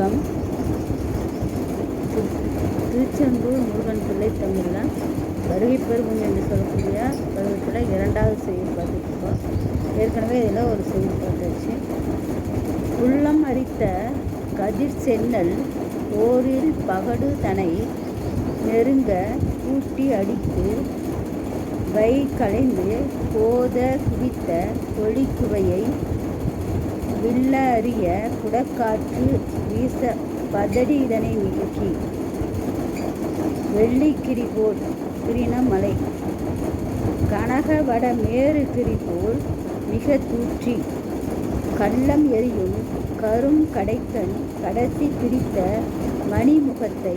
வணக்கம். திருச்செந்தூர் முருகன் பிள்ளை தமிழில் வருகை பெருகும் என்று சொல்லக்கூடிய பருவத்தில் இரண்டாவது செய்தி பார்த்துருக்கோம் ஏற்கனவே இதில் ஒரு செய்தி பார்த்தாச்சு. உள்ளம் அரித்த கதிர் சென்னல் ஓரில் பகடு தனை நெருங்க கூட்டி அடித்து வை களைந்து போத குவித்த ஒளிக்குவையை வில்ல அறிய குடக்காற்று வீச பதடி இதனை நீக்கி வெள்ளிக்கிரி போல் கிரின மலை கனக வட மேறு கிரி போல் மிக தூற்றி. கள்ளம் எரியும் கரும் கடைக்கண் கடைசி பிடித்த மணிமுகத்தை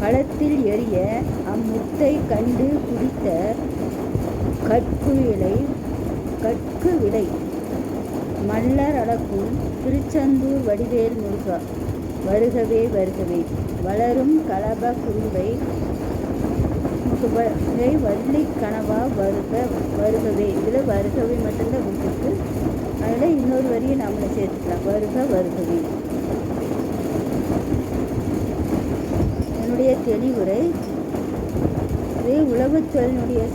களத்தில் எரிய அம்முத்தை கண்டு குடித்த கட்குவிலை கற்கு விலை மல்லர் அளக்கும் திருச்செந்தூர் வடிவேல் முருகா. வருகவே வருகவே. வளரும் கலப குருவை முகவரை வள்ளி கனவா வருக வருகவே. இதில் வருகவே மட்டும்தான் விட்டுருக்கு அதில் இன்னொரு வரியை நம்மளை சேர்த்துக்கலாம். வருக வருகவே. என்னுடைய தெளிவுரை இது உழவுத்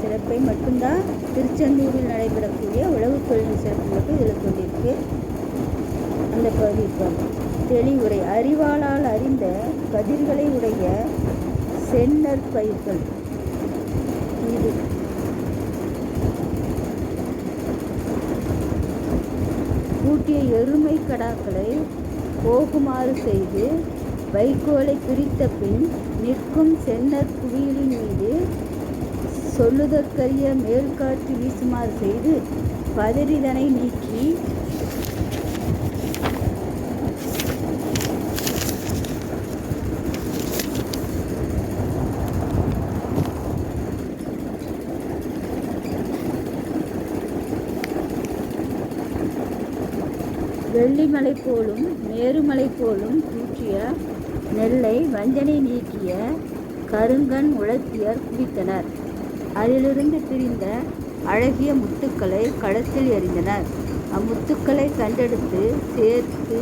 சிறப்பை மட்டும்தான் திருச்செந்தூரில் நடைபெறக்கூடிய அந்த தெளிவுரை. அறிவாளால் அறிந்த கதிர்களை உடைய செந்நற் பயிர்கள். இது. கூட்டிய எருமை கடாக்களை போகுமாறு செய்து வைக்கோலை பிரித்த பின் நிற்கும் செந்நற் குவியலின் மீது சொல்லுதற்கரிய மேல்காற்று வீசுமாறு செய்து பதறிதனை நீக்கி வெள்ளிமலை போலும் மேருமலை போலும் தூற்றிய நெல்லை வஞ்சனை நீக்கிய கருங்கண் உழத்தியர் குவித்தனர். அதிலிருந்து பிரிந்த அழகிய முத்துக்களை களத்தில் எறிந்தனர். அம்முத்துக்களை கண்டெடுத்து சேர்த்து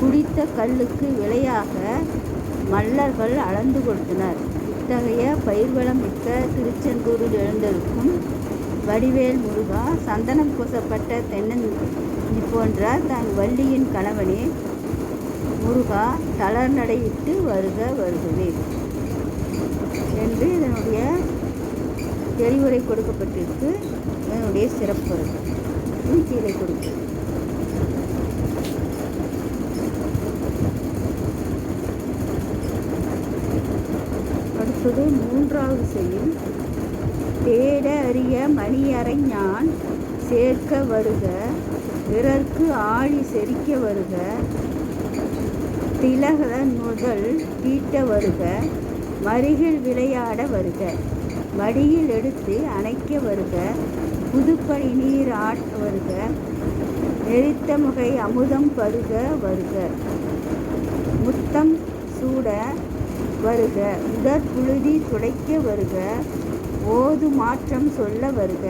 குடித்த கல்லுக்கு விலையாக மல்லர்கள் அளந்து கொடுத்தனர். இத்தகைய பயிர்வளம் மிக்க திருச்செந்தூரில் எழுந்திருக்கும் வடிவேல் முருகா சந்தனம் பூசப்பட்ட தென்னன் போன்ற தன் வள்ளியின் கணவனே முருகா தளர்நடையிட்டு வருக வருகவே என்று இதனுடைய தெளிவுரை கொடுக்கப்பட்டிருக்கு. இதனுடைய சிறப்பு கீழே கொடுக்கும் அடுத்தது மூன்றாவது செய்யும் தேட அறிய மணியறைஞான் சேர்க்க வருக பிறர்க்கு ஆழி செரிக்க வருக திலக முதல் தீட்ட வருக மருகில் விளையாட வருக வடியில் எடுத்து அணைக்க வருக புதுப்பணி நீர் ஆட்ட வருக நெறித்த முகை அமுதம் பருக வருக முத்தம் சூட வருக உடற்புழுதி துடைக்க வருக ஓது மாற்றம் சொல்ல வருக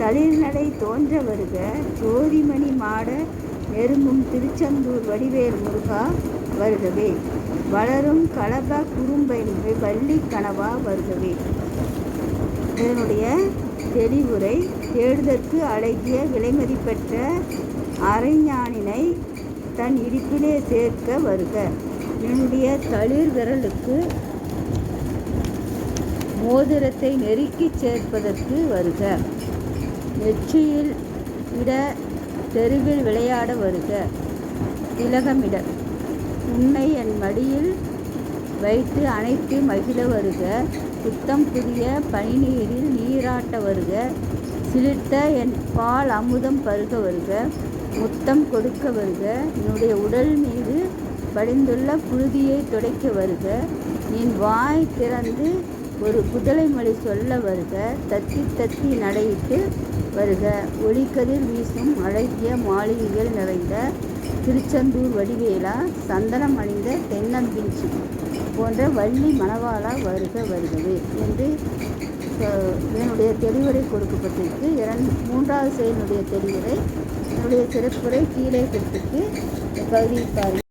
தளிர்நடை தோன்ற வருக ஜோதிமணி மாட நெருங்கும் திருச்செந்தூர் வடிவேல் முருகா வருகவே. வளரும் கலப குறும்பை வள்ளி கனவா வருகவே. இதனுடைய தெளிவுரை தேடுதற்கு அழகிய விலைமதிப்பெற்ற அரைஞானினை தன் இடுப்பிலே சேர்க்க வருக. என்னுடைய தளிர் விரலுக்கு மோதிரத்தை நெருக்கி சேர்ப்பதற்கு வருக. நெற்றியில் இட தெருவில் விளையாட வருக. திலகமிட. உன்னை என் மடியில் வைத்து அணைத்து மகிழ வருக. புத்தம் புதிய பனிநீரில் நீராட்ட வருக. சிலிர்த்த என் பால் அமுதம் பருக வருக. முத்தம் கொடுக்க வருக. என்னுடைய உடல் மீது படிந்துள்ள புழுதியை துடைக்க வருக. என் வாய் திறந்து ஒரு குதலை மொழி சொல்ல வருக தத்தி தத்தி நடையிட்டு வருக. ஒளிக்கதிர் வீசும் அழகிய மாளிகைகள் நிறைந்த திருச்செந்தூர் வடிவேலா சந்தனம் அணிந்த தென்னம்பிஞ்சி போன்ற வள்ளி மணவாளா வருக வருகவே என்று என்னுடைய தெளிவுரை கொடுக்கப்பட்டிருக்கு. இரண்டு மூன்றாவது செயலினுடைய தெளிவுரை என்னுடைய சிறப்புரை கீழே கொடுத்துருக்கு பகுதியை பாருங்கள்.